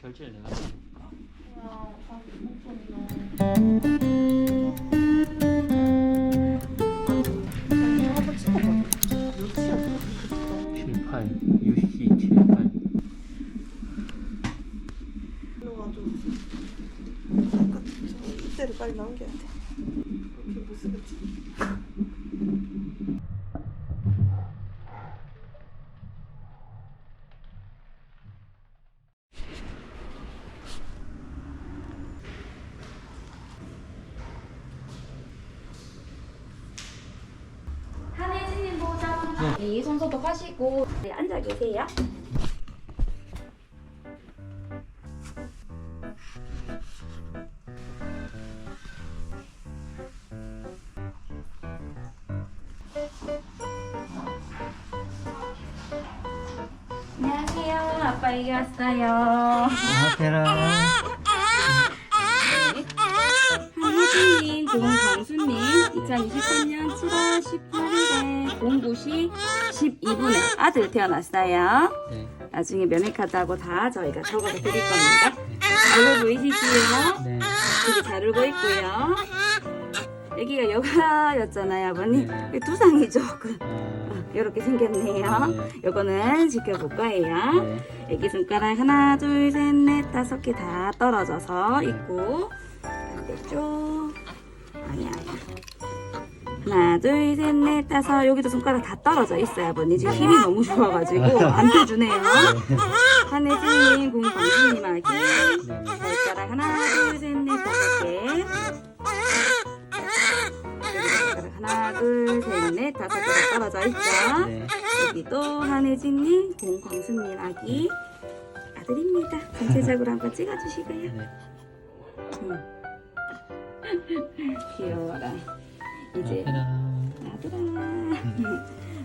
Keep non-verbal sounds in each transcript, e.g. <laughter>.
결제를 내가 하니까. 한번 찍어봐. 몇 시야? 78 UC 78 일로 와줘. 아까 저 이때를 빨리 남겨야 돼. 이렇게 못 쓰겠지. 한혜진님 네, 손소독 하시고 네, 앉아 계세요. 안녕하세요. 아빠 여기 왔어요. 안녕하세요 한혜진님, 고은광수님, 2023년 7월 18일 에 09시 12분에 아들 태어났어요. 네. 나중에 면회카드하고 다 저희가 적어서 드릴 겁니다. 얼굴 보이시지요? 네. 되게 잘 울고 있고요. 여기가 여가였잖아요, 아버님. 네. 두상이죠. 그, 아, 이렇게 생겼네요. 네. 요거는 지켜볼 거예요. 네. 애기 손가락 하나, 둘, 셋, 넷, 다섯 개 다 떨어져서 있고 반대쪽 아니야 아니야 하나, 둘, 셋, 넷, 다섯 여기도 손가락 다 떨어져 있어요 아버님 지금 힘이 너무 좋아가지고 <laughs> 안 펴주네요 한혜진님, 공광수님 아기 네. 발가락 하나, 둘, 셋, 넷, 다섯 개 발가락 하나, 둘, 셋, 넷, 다섯 개가 떨어져 있죠 네. 여기도 한혜진님, 공광수님 아기 아들입니다. 전체적으로 한번 찍어주시고요. 네. 응. <laughs> 귀여워라. 이제 아들아.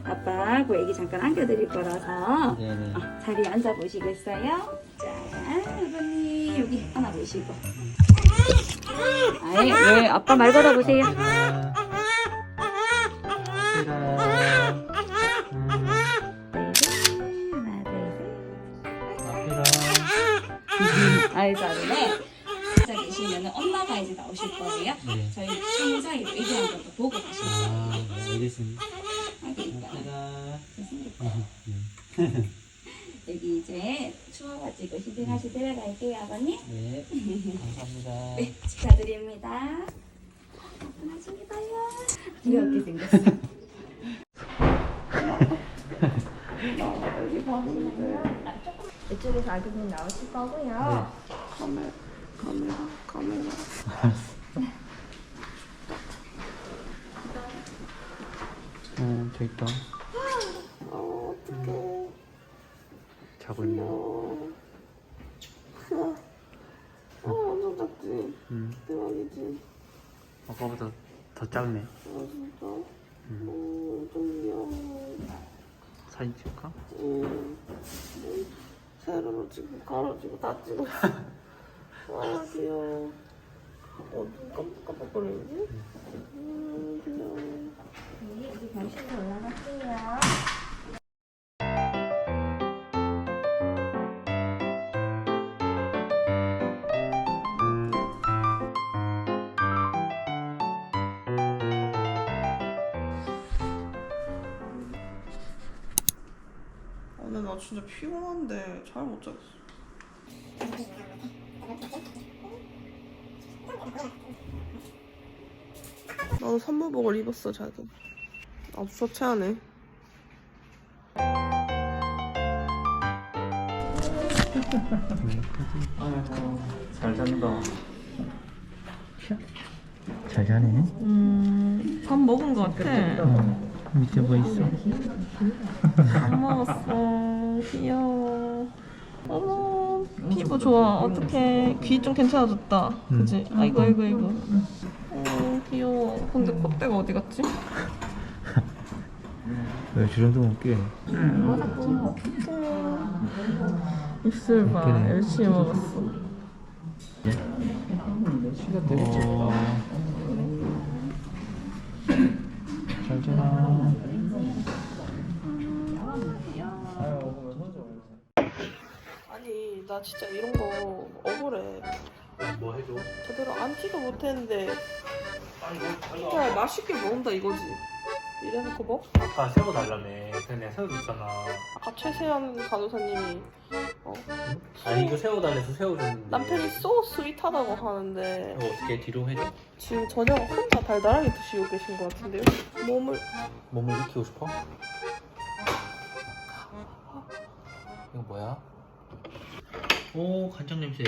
아빠 그 애기 잠깐 안겨드릴 거라서 네네 어, 자리에 앉아 보시겠어요? 자, 아버님 여기 하나 보시고. 아이 왜 아빠 말 걸어보세요. 아들 <laughs> 여기 이제 추워가지고 시들하시 들어갈게요, 아버님. 네 감사합니다 <laughs> 네, 축하드립니다. 나중에 봐요. 귀엽게 생겼어. 여기 보시면요. <laughs> 이쪽에서 아기분 나오실 거고요. 카메라, 카메라, 카메라. 어 저기 있다 어, 어떡해. 자고 있나 아, 엄청 작지? 응 대박이지? 아까보다 더 작네 아, 진짜? 어, 좀 귀여워. 사진 찍을까? 음, 음, 세로로 찍고 가로지고 다 찍었어. <laughs> 아 귀여워. 어, 눈 깜빡깜빡거리지? 음, 귀여워. 여기 병실로 올라갈게요. 진짜 피곤한데 잘 못 자겠어. 나도 산모복을 입었어, 자도. 나도 서체하네. 잘 잔다 잘 자네 음, 밥 먹은 것 같아. 밑에 뭐 있어? 안 먹었어. 귀여워. 어머, 피부 좋아. 어떡해. 귀 좀 괜찮아졌다. 그지? 아이고, 아이고, 아이고. 어, 귀여워. 근데 콧대가 어디 갔지? 왜 주름도 못 끼? 입술 봐. 웃기네. 열심히 먹었어. 되겠지? 잘 자나 아니 아니 나 진짜 이런 거 억울해. 뭐 해줘? 제대로 앉지도 못했는데 진짜 맛있게 먹는다 이거지. 이래놓고 뭐? 아까 새우 달라며 근데 내가 새우 줬잖아 아까 최세현 간호사님이 어, 아니 이거 새우 달래서 새우 줬는데 남편이 소 스윗하다고 하는데 이거 어떻게 뒤로 해줘? 지금 저녁 혼자 달달하게 드시고 계신 것 같은데요? 몸을 몸을 익히고 싶어? 이거 뭐야? 오 간장 냄새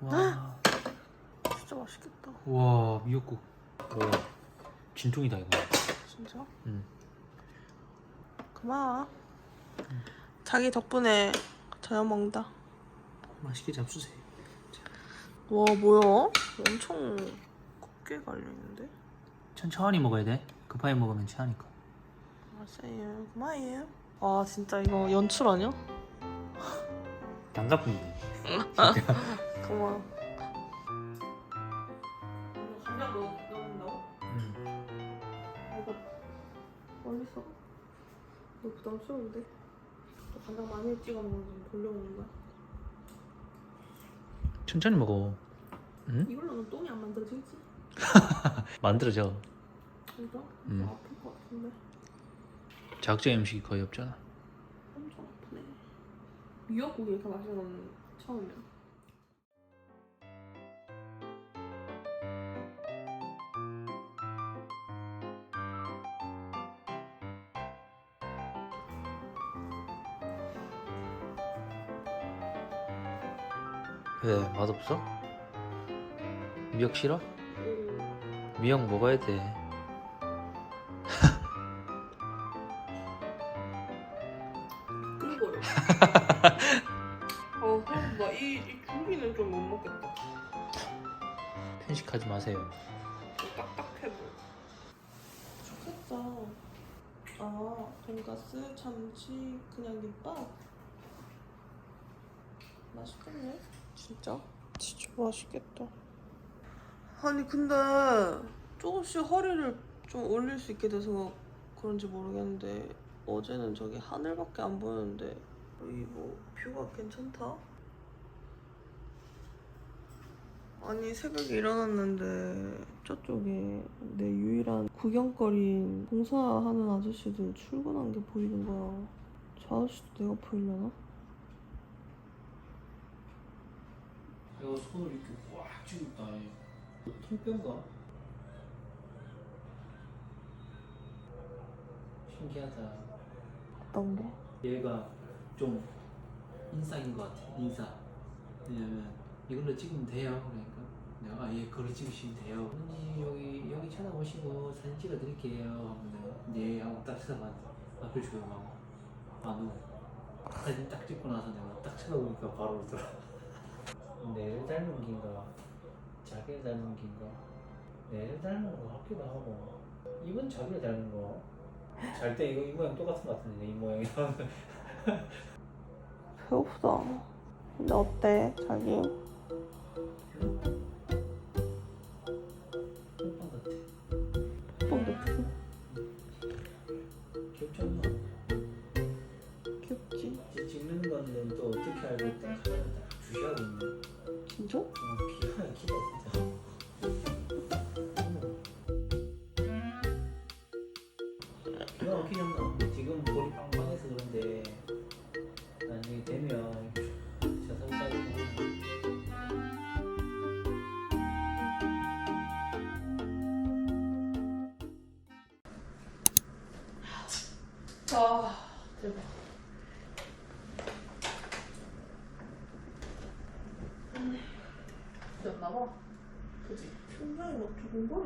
와, 진짜 맛있겠다. 와 미역국 오 진통이다 이거 진짜? 응. 고마워. 자기 덕분에 저녁 먹는다. 맛있게 잡수세요 와 뭐야? 엄청 곱게 갈려 있는데? 천천히 먹어야 돼 급하게 먹으면 취하니까 알았어요. 고마워요. 아 진짜 이거 연출 아니야? 단가품이네 고마워. 간장 넣, 넣는다고? 응. 아 이거 멀리서 너 부담스러운데? 너 간장 많이 찍어 먹는 거 돌려먹는 거야? 천천히 먹어 응? 이걸로는 똥이 안 만들어지겠지? <laughs> 만들어져 진짜? 음. 나 아플 것 같은데 자극적 음식이 거의 없잖아 엄청 아프네 미역국이 이렇게 맛있는 건 처음이야 왜 맛없어? 미역 싫어? 미역 먹어야 돼 하지 마세요. 딱딱해 보여 좋겠다. 아 돈가스 참치 그냥 김밥? 맛있겠네. 진짜? 진짜 맛있겠다. 아니 근데 조금씩 허리를 좀 올릴 수 있게 돼서 그런지 모르겠는데 어제는 저기 하늘밖에 안 보였는데 여기 뭐 뷰가 괜찮다? 아니 새벽에 일어났는데 저쪽에 내 유일한 구경거리인 공사하는 아저씨들 출근한 게 보이는 거야 저 아저씨도 내가 보이려나? 이거 손을 이렇게 꽉 쥐었다 통뼈인가? 신기하다 어떤 게? 얘가 좀 인상인 것 같아 인상 왜냐면 이걸로 찍으면 돼요. 그러니까 내가 아, 예 그걸로 찍으시면 돼요. 언니 여기 여기 찾아오시고 사진 찍어 드릴게요. 하면 네 하고 딱 쳐다봐 앞을 조용하고 안오 사진 딱 찍고 나서 내가 딱 쳐다보니까 바로 오더라. <laughs> 내를 닮은 긴가? 자기를 닮은 긴가? 내를 닮은 거 같기도 하고. 이번 자기를 닮은 거. 잘 때 이거 이 모양 똑같은 것 같은데 이 모양이랑 <laughs> 배고프다. 근데 어때? 자기? 호빵 같아 뽕 귀엽지? 이제 찍는 거는 또 어떻게 알고 딱 하면 딱 주셔야 되는 진짜? 어, 기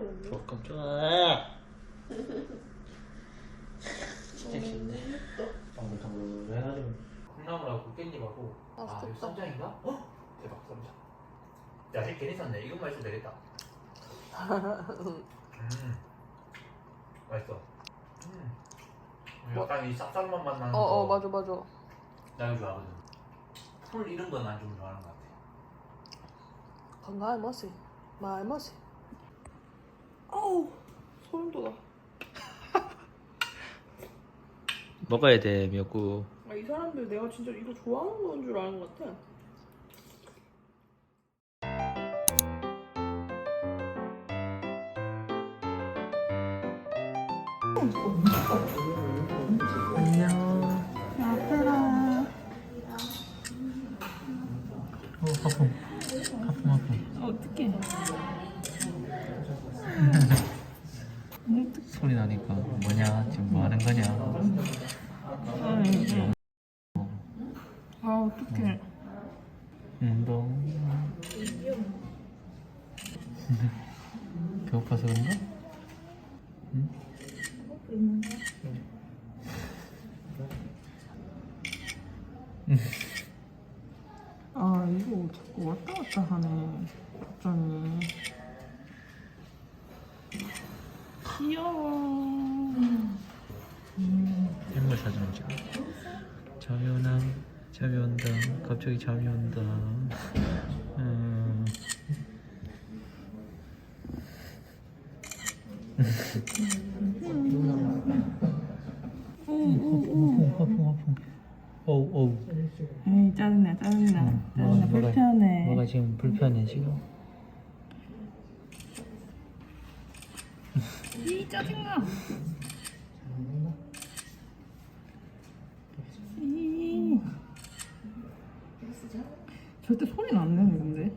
막 두근거리는데? 어 깜짝아. 진짜 귀엽네. 방글방글 해가지고 콩나물하고 깻잎하고 아 이거 맛있겠다. 쌈장인가? 어? 대박 쌈장. 야채 괜히 샀네. 이것만 있어도 되겠다. 음. 맛있어. 음. 약간 이 쌉쌀한 맛 나는 어어 거. 맞아 맞아. 나 이거 좋아하거든. 풀 이런 건난좀 좋아하는 것 같아. 건강한 맛이 말 맛이 아우 소름 돋아. <laughs> 먹어야 돼 미역국. 아, 이 사람들 내가 진짜 이거 좋아하는 건 줄 아는 것 같아. 안녕. 아프라. 어, 아프. 나니까 뭐냐, 지금 뭐 하는 거냐. 아, 어떡해. 운동. <laughs> 배고파서 그런가? 응? 아, 이거 자꾸 왔다 갔다 하네. 갑자기. 귀여워. 잠이 온다. 갑자기 잠이 온다. 음. 허풍 허풍 허풍. 어우 어우. 에이, 짜증나, 짜증나. 짜증나, 불편해. 뭐가 지금 불편해 지금? 이 짜증나. 이. 절대 소리는 안 내네 근데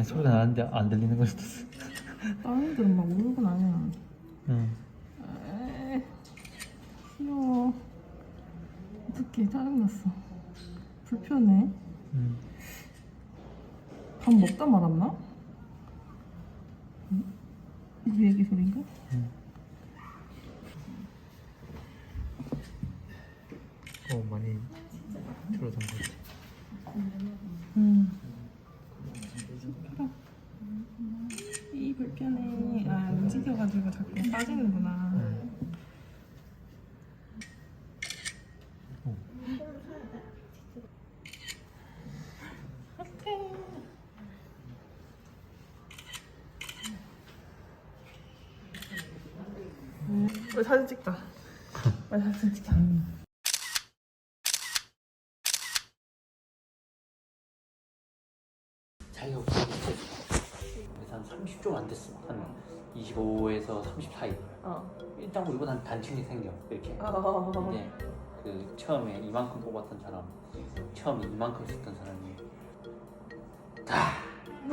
아니, 소리가 나는데 안 들리는 걸 수도 있어. 다른 애들은 막 울고 나면 응. 에이, 귀여워 어떡해 짜증났어 불편해 응. 밥 먹다 말았나? 응? 우리 애기 소린가? 어 많이 줄어든 것 같아. 응 이 불편해 아 움직여 가지고 자꾸 빠지는구나. 어떡해 음, 우리 사진 찍자. <laughs> 빨리 사진 찍자 단층이 생겨. 이렇게. 어. 근데 그 처음에 이만큼 뽑았던 사람, 처음에 이만큼 썼던 사람이 다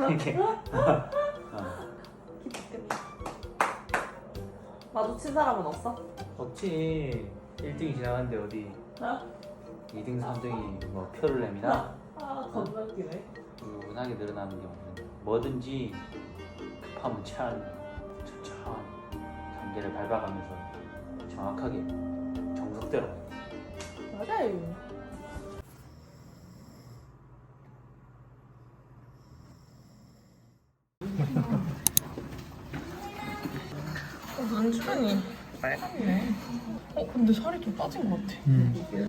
이렇게. <laughs> 어. 마주친 사람은 없어? 없지. 1등이 지나갔는데 어디 나? 2등, 3등이 뭐 표를 내미나 아 겁나 웃기네 꾸준하게 늘어나는 게 없는데 뭐든지 급하면 차는 천천히 단계를 밟아가면서 정확하게 정석대로. 맞아요. 어, 눈주변이. 빨갛네? 어 근데 살이 좀 빠진 것 같아. 음.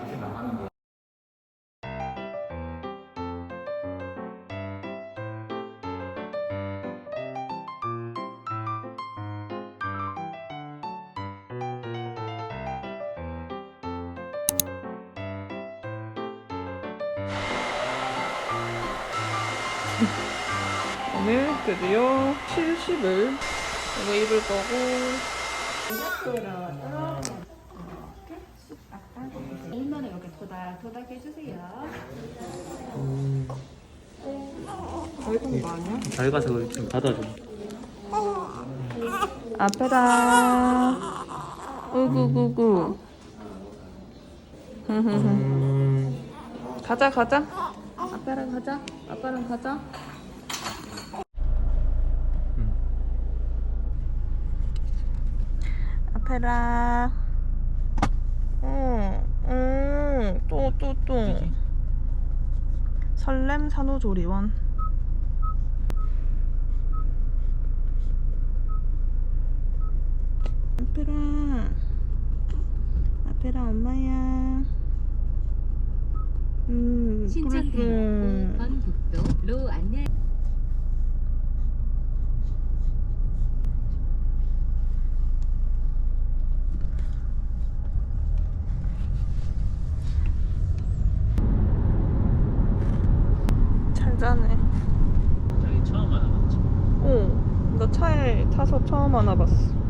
드디어 70을. 이거 입을 거고. 오늘은 여기 도닥 도닥 해주세요. 넓은 거 아니야? 잘 가서 좀 받아줘. 아페라 우구구구. 음, 가자 가자. 아빠랑 가자. 아빠랑 가자 아페라 응 음, 또, 또, 또. 설렘 산후조리원. 아페라. 아페라 엄마야. 음, 신천대로 그랬어. 번북도로 안내 잘 자네. 자기 처음 알아봤지. 어, 나 차에 타서 처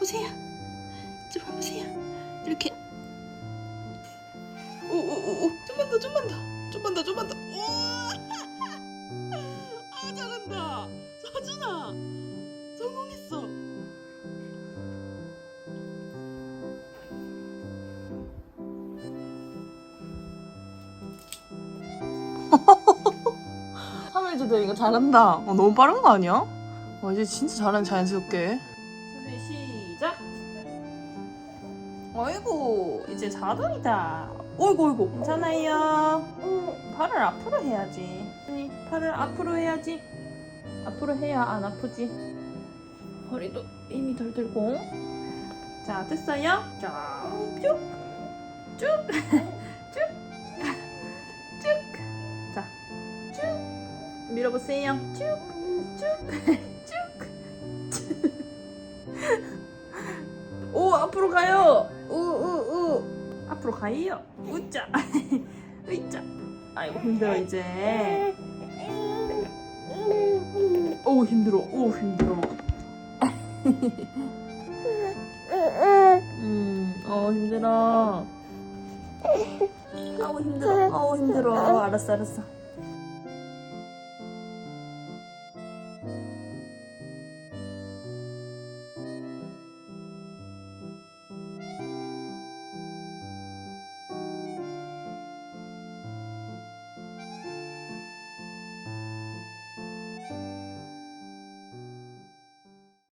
와보세요. 이쪽으로 와보세요. 이렇게. 오오오 오, 좀만 더, 좀만 더, 좀만 더, 좀만 더. 우와! <laughs> 아 잘한다, 서준아, 성공했어. <laughs> 하멜즈도 이거 잘한다. 어, 너무 빠른 거 아니야? 와 이제 진짜 잘하는 자연스럽게. 수 준 이제 자동이다. 어이구 어이구 괜찮아요. 팔을 앞으로 해야지. 아니, 팔을 앞으로 해야지. 앞으로 해야 안 아프지. 허리도 힘이 덜 들고. 자 됐어요. 자 쭉. 쭉. <laughs> 쭉. 쭉. 자 쭉. 밀어보세요. 쭉. 쭉. <laughs> 쭉. <laughs> 오 앞으로 가요. 앞으로 가요. 우짜. <laughs> 으이짜. 아이고 힘들어 이제. 오 힘들어. 오 힘들어. <laughs> 음, 어 힘들어. 아우 힘들어. 아우 힘들어. 알았어 알았어.